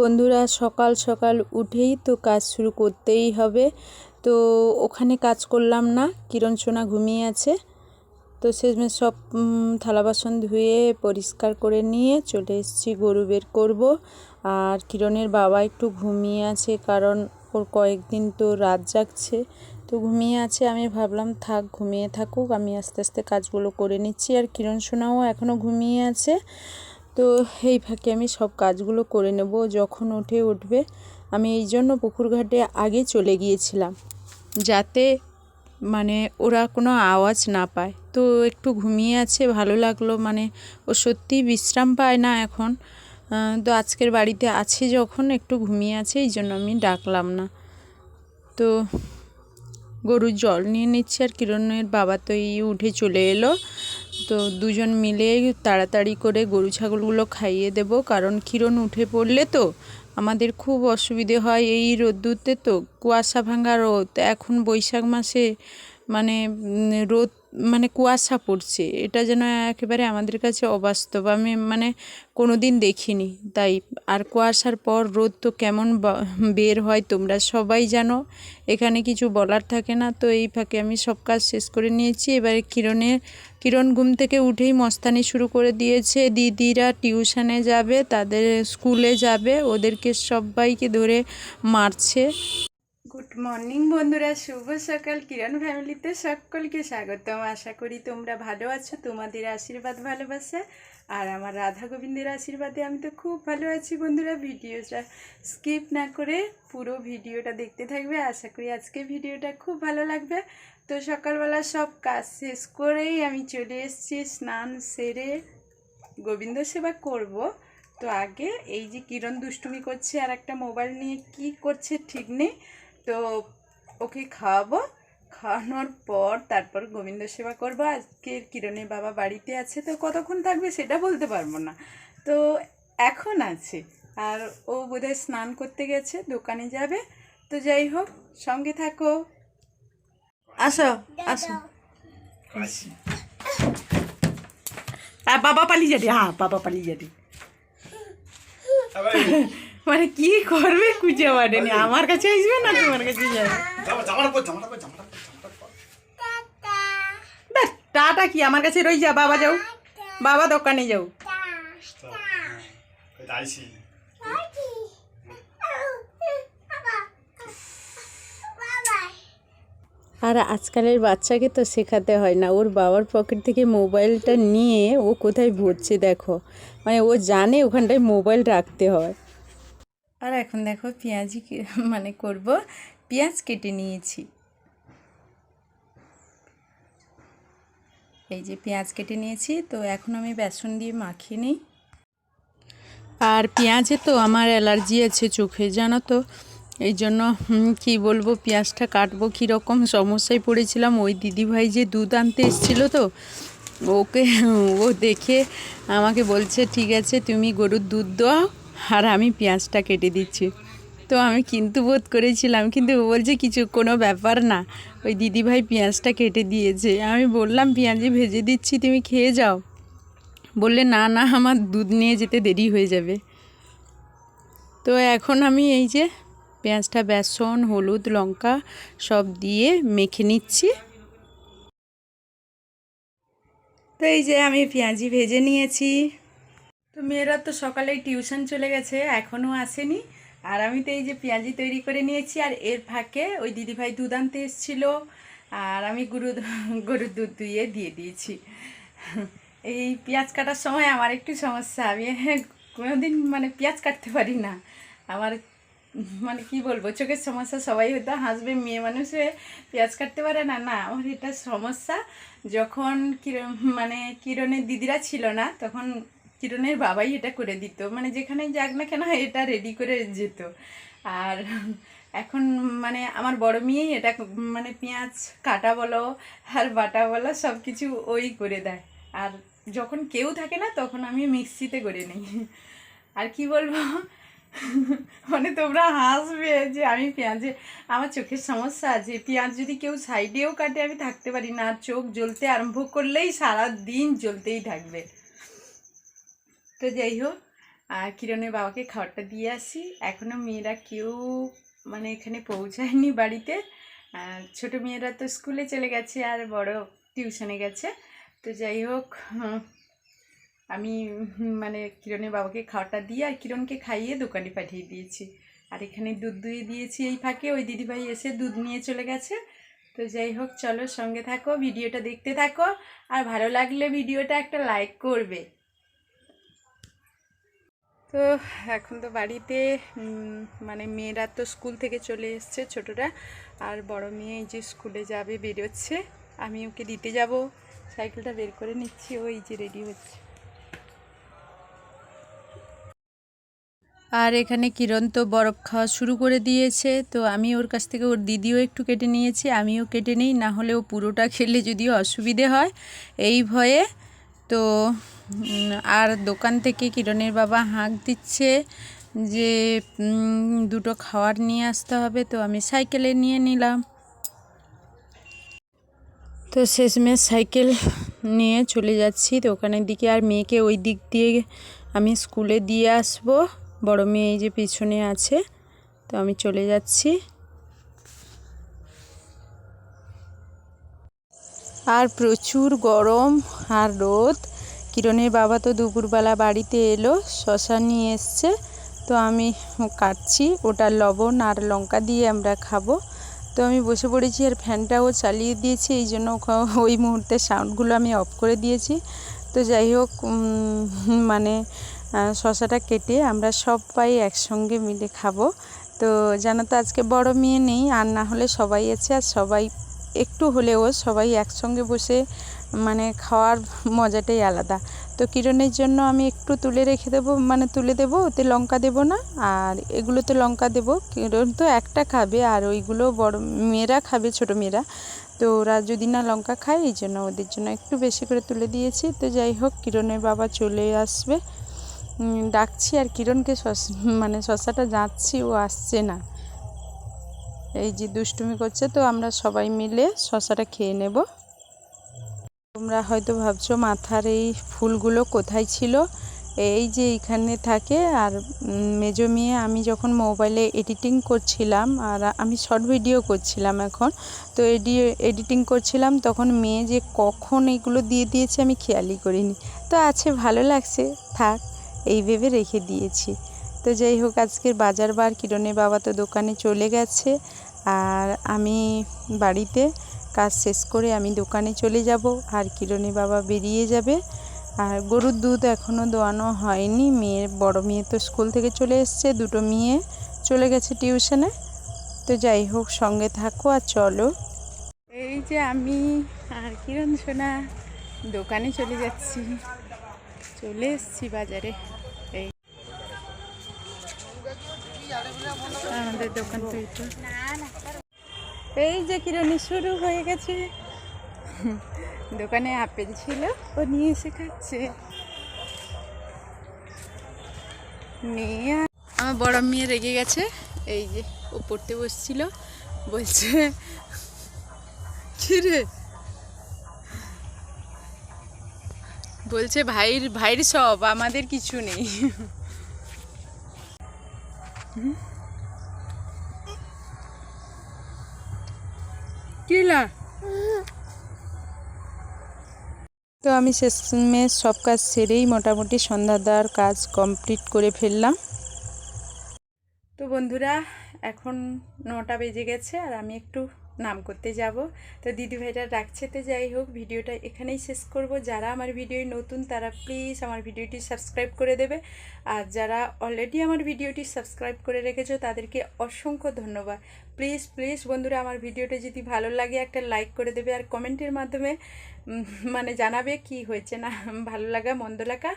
বন্ধুরা, সকাল সকাল উঠেই তো কাজ শুরু করতেই হবে। তো ওখানে কাজ করলাম না, কিরণ সোনা ঘুমিয়ে আছে। তো শেষমেশ সব থালা বাসন ধুয়ে পরিষ্কার করে নিয়ে চলে এসেছি, গরু বের করব। আর কিরণের বাবা একটু ঘুমিয়ে আছে, কারণ ওর কয়েকদিন তো রাত জাগছে। তো ঘুমিয়ে আছে, আমি ভাবলাম থাক, ঘুমিয়ে থাকুক, আমি আস্তে আস্তে কাজগুলো করে নিচ্ছি। আর কিরণ সোনাও এখনও ঘুমিয়ে আছে। তো এই ফাঁকে আমি সব কাজগুলো করে নেব, যখন উঠে উঠবে। আমি এই জন্য পুকুর ঘাটে আগে চলে গিয়েছিলাম, যাতে মানে ওরা কোনো আওয়াজ না পায়। তো একটু ঘুমিয়ে আছে, ভালো লাগল মানে ও সত্যিই বিশ্রাম পায় না এখন। তো আজকের বাড়িতে আছে যখন, একটু ঘুমিয়ে আছে, এই জন্য আমি ডাকলাম না। তো গরুর জল নিয়ে নিচ্ছি আর কিরণের বাবা তো এই উঠে চলে এলো। তো দুজন মিলে তাড়াতাড়ি করে গরু ছাগলগুলো খাইয়ে দেব, কারণ ক্ষীরণ উঠে পড়লে তো আমাদের খুব অসুবিধে হয় এই রোদ্দুরতে তো। কুয়াশা ভাঙা রোদ, এখন বৈশাখ মাসে মানে রোদ মানে কুয়াশা পড়ছে। এটা যেন একেবারে আমাদের কাছে অবাস্তব। আমি মানে কোনো দিন দেখিনি। তাই, আর কুয়াশার পর রোদ তো কেমন বের হয় তোমরা সবাই জানো। এখানে কিছু বলার থাকে না। তো এই ফাঁকে আমি সব কাজ শেষ করে নিয়েছি। এবারে কিরণের, কিরণ ঘুম থেকে উঠেই মস্তানি শুরু করে দিয়েছে। দিদিরা টিউশনে যাবে, তাদের স্কুলে যাবে। ওদেরকে সবাইকে ধরে মারছে। গুড মর্নিং বন্ধুরা। শুভ সকাল। কিরণ ফ্যামিলিতে সকলকে স্বাগতম। আশা করি তোমরা ভালো আছো, তোমাদের আশীর্বাদ, ভালোবাসা। আর আমার রাধা গোবিন্দের আশীর্বাদে আমি তো খুব ভালো আছি বন্ধুরা। ভিডিওটা স্কিপ না করে পুরো ভিডিওটা দেখতে থাকবে। আশা করি আজকে ভিডিওটা খুব ভালো লাগবে। তো সকালবেলা সব কাজ শেষ করেই আমি চলে এসেছি স্নান সেরে গোবিন্দ সেবা করব। তো আগে এই যে কিরণ দুষ্টুমি করছে আর একটা মোবাইল নিয়ে কি করছে ঠিক নেই। তো ওকে খাওয়াবো। খাওয়ানোর পর তারপর গোবিন্দ সেবা করব। আজকে কিরণের বাবা বাড়িতে আছে তো কতক্ষণ থাকবে সেটা বলতে পারব না। তো এখন আছে। আর ও বোধহয় স্নান করতে গেছে দোকানে যাবে। তো যাই হোক সঙ্গে থাকো। আসো আসো। হ্যাঁ বাবা পালিয়ে যাবে। হ্যাঁ বাবা পালিয়ে যাবে। মানে কি করবে খুঁজে পারেনি আমার কাছে আসবে না তোমার কাছে যাবে? টাটা কি? আমার কাছে রই যা বাবা যাও। বাবা দোকানে যাও। আর আজকালের বাচ্চাকে তো শেখাতে হয় না। ওর বাবার পকেট থেকে মোবাইলটা নিয়ে ও কোথায় ভরছে দেখো। মানে ও জানে ওখানটায় মোবাইল রাখতে হয়। আর এখন দেখো পেঁয়াজি মানে করব। পেঁয়াজ কেটে নিয়েছি। এই যে পেঁয়াজ কেটে নিয়েছি, তো এখন আমি বেসন দিয়ে মাখিয়ে নিই। আর পেঁয়াজে তো আমার অ্যালার্জি আছে চোখে, জানো তো। এই জন্য কি বলব, পেঁয়াজটা কাটবো কীরকম সমস্যায় পড়েছিলাম। ওই দিদিভাই যে দুধ আনতে এসেছিল তো, ওকে, ও দেখে আমাকে বলছে, ঠিক আছে, তুমি গরুর দুধ দাও। আর আমি পেঁয়াজটা কেটে দিচ্ছি। তো আমি কিন্তু বোধ করেছিলাম, কিন্তু ও বলছে কিছু কোনো ব্যাপার না। ওই দিদিভাই পেঁয়াজটা কেটে দিয়েছে। আমি বললাম পেঁয়াজি ভেজে দিচ্ছি, তুমি খেয়ে যাও। বললে, না না, আমার দুধ নিয়ে যেতে দেরি হয়ে যাবে। তো এখন আমি এই যে পেঁয়াজটা, বেসন, হলুদ, লঙ্কা সব দিয়ে মেখে নিচ্ছি। তো এই যে আমি পেঁয়াজি ভেজে নিয়েছি। তো মেয়েরা তো সকালেই টিউশন চলে গেছে, এখনও আসেনি। আর আমি তো এই যে পেঁয়াজি তৈরি করে নিয়েছি, আর এর ফাঁকে ওই দিদিভাই দুধ আনতে এসেছিল, আর আমি গরু গরুর দুধ দুইয়ে দিয়ে দিয়েছি। এই পেঁয়াজ কাটার সময় আমার একটু সমস্যা, আমি কোনোদিন মানে পেঁয়াজ কাটতে পারি না। আমার মানে কি বলব, চোখের সমস্যা, সবাই হয়তো হাসবে, মেয়ে মানুষ হয়ে পেঁয়াজ কাটতে পারে না। না, আমার এটা সমস্যা, যখন কিরণ মানে কিরণের দিদিরা ছিল না, তখন কিরণের বাবাই এটা করে দিত। মানে যেখানে যাক না কেন এটা রেডি করে যেত। আর এখন মানে আমার বড় মেয়েই এটা মানে পেঁয়াজ, কাটা বলো আর বাটা বলো সব কিছু ওই করে দেয়। আর যখন কেউ থাকে না তখন আমি মিক্সিতে করে নিই। আর কি বলব? মানে তোমরা হাসবে যে আমি পেঁয়াজে, আমার চোখের সমস্যা আছে। পেঁয়াজ যদি কেউ সাইডেও কাটে আমি থাকতে পারি না। চোখ জ্বলতে আরম্ভ করলেই সারা দিন জ্বলতেই থাকবে। তো যাই হোক আর কিরণের বাবাকে খাবারটা দিয়ে আসি। এখনও মেয়েরা কেউ মানে এখানে পৌঁছায়নি বাড়িতে। ছোটো মেয়েরা তো স্কুলে চলে গেছে আর বড় টিউশনে গেছে। তো যাই হোক আমি মানে কিরণের বাবাকে খাওয়াটা দিয়ে আর কিরণকে খাইয়ে দোকানে পাঠিয়ে দিয়েছি। আর এখানে দুধ দুয়ে দিয়েছি এই ফাঁকে, ওই দিদিভাই এসে দুধ নিয়ে চলে গেছে। তো যাই হোক চলো সঙ্গে থাকো, ভিডিওটা দেখতে থাকো। আর ভালো লাগলে ভিডিওটা একটা লাইক করবে। তো এখন তো বাড়িতে মানে মেয়েরা তো স্কুল থেকে চলে এসছে ছোটরা, আর বড় মেয়ে যে স্কুলে যাবে, বেরোচ্ছে, আমি ওকে দিতে যাব। সাইকেলটা বের করে নিচ্ছি ওই যে রেডি হচ্ছে। আর এখানে কিরণ তো বরফ খাওয়া শুরু করে দিয়েছে, তো আমি ওর কাছ থেকে ওর দিদিও একটু কেটে নিয়েছি, আমিও কেটে নিই, না হলে ও পুরোটা খেলে যদিও অসুবিধে হয়, এই ভয়ে তো আর দোকান থেকে কিরণের বাবা হাঁক দিচ্ছে যে দুটো খাবার নিয়ে আসতে হবে, তো আমি সাইকেলে নিয়ে নিলাম। তো শেষমেশ সাইকেল নিয়ে চলে যাচ্ছি দোকানের দিকে, আর মেয়েকে ওই দিক দিয়ে আমি স্কুলে দিয়ে আসব। বড় মেয়ে এই যে পিছনে আছে, তো আমি চলে যাচ্ছি। আর প্রচুর গরম আর রোদ। কিরণের বাবা তো দুপুরবেলা বাড়িতে এলো, শশা নিয়ে এসছে। তো আমি কাটছি, ওটা লবণ আর লঙ্কা দিয়ে আমরা খাব। তো আমি বসে পড়েছি আর ফ্যানটাও চালিয়ে দিয়েছি, এই জন্য ওই মুহূর্তে সাউন্ডগুলো আমি অফ করে দিয়েছি। তো যাই হোক মানে শশাটা কেটে আমরা সবাই একসঙ্গে মিলে খাব। তো জানো তো আজকে বড় মেয়ে নেই, আর না হলে সবাই আছে আর সবাই একটু হলেও সবাই একসঙ্গে বসে মানে খাওয়ার মজাটাই আলাদা। তো কিরণের জন্য আমি একটু তুলে রেখে দেবো মানে তুলে দেবো, ওতে লঙ্কা দেবো না, আর এগুলোতে লঙ্কা দেবো। কিরণ তো একটা খাবে, আর ওইগুলো বড়, মেয়েরা খাবে, ছোট মেয়েরা। তো ওরা যদি না লঙ্কা খায়, এই জন্য ওদের জন্য একটু বেশি করে তুলে দিয়েছি। তো যাই হোক, কিরণের বাবা চলে আসবে। ডাকছি আর কিরণকে শস মানে শশাটা যাচ্ছি, ও আসছে না। এই যে দুষ্টুমি করছে, তো আমরা সবাই মিলে শশাটা খেয়ে নেব। তোমরা হয়তো ভাবছ, মাথার এই ফুলগুলো কোথায় ছিল? এই যে এইখানে থাকে, আর মেজো মেয়ে, আমি যখন মোবাইলে এডিটিং করছিলাম, আর আমি শর্ট ভিডিও করছিলাম এখন, তো এডি, এডিটিং করছিলাম, তখন মেয়ে যে কখন এগুলো দিয়ে দিয়েছে আমি খেয়ালই করিনি। তো আছে, ভালো লাগছে, থাক, এই ভেবে রেখে দিয়েছি। তো যাই হোক, আজকের বাজার বার, কিরণের বাবা তো দোকানে চলে গেছে আর আমি বাড়িতে কাজ শেষ করে আমি দোকানে চলে যাব। আর কিরণের বাবা বেরিয়ে যাবে। আর গরুর দুধ এখনও দোয়ানো হয়নি। মেয়ের বড় মেয়ে তো স্কুল থেকে চলে এসছে। দুটো মেয়ে চলে গেছে টিউশনে। তো যাই হোক সঙ্গে থাকো আর চলো। এই যে আমি আর কিরণ সোনা দোকানে চলে যাচ্ছি। চলে এসছি বাজারে। এই আমাদের দোকান তো এটা এই যে কিরণী শুরু হয়ে গেছে। দোকানে আপেল ছিল, ও নিয়ে এসে খাচ্ছে। আমার বড় মেয়ে রেগে গেছে, এই যে ও পড়তে বসছিল, বলছে রে বলছে, ভাইর ভাইর সব, আমাদের কিছু নেই। কিলা তো আমি শেষমেশ সব কাজ সেরেই মোটামুটি সন্ধ্যা দেওয়ার কাজ কমপ্লিট করে ফেললাম। তো বন্ধুরা এখন নটা বেজে গেছে আর আমি একটু নাম করতে যাব। তো দিদিভাইরা ডাকছে তো যাই হোক, ভিডিওটা এখানেই শেষ করব। যারা আমার ভিডিও নতুন, তারা প্লিজ আমার ভিডিওটি সাবস্ক্রাইব করে দেবে। আর যারা অলরেডি আমার ভিডিওটি সাবস্ক্রাইব করে রেখেছো, তাদেরকে অসংখ্য ধন্যবাদ। প্লিজ প্লিজ বন্ধুরা, আমার ভিডিওটা যদি ভালো লাগে, একটা লাইক করে দেবে আর কমেন্টের মাধ্যমে মানে জানাবে কি হয়েছে না, ভালো লাগা, মন্দ লাগা।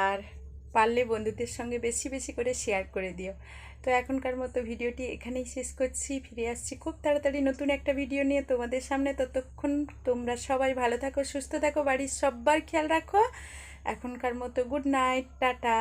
আর পারলে বন্ধুদের সঙ্গে বেশি বেশি করে শেয়ার করে দিও। তো এখনকার মতো ভিডিওটি এখানেই শেষ করছি। ফিরে আসছি খুব তাড়াতাড়ি নতুন একটা ভিডিও নিয়ে তোমাদের সামনে। ততক্ষণ তোমরা সবাই ভালো থাকো, সুস্থ থাকো, বাড়ির সব্বার খেয়াল রাখো। এখনকার মতো গুড নাইট টাটা।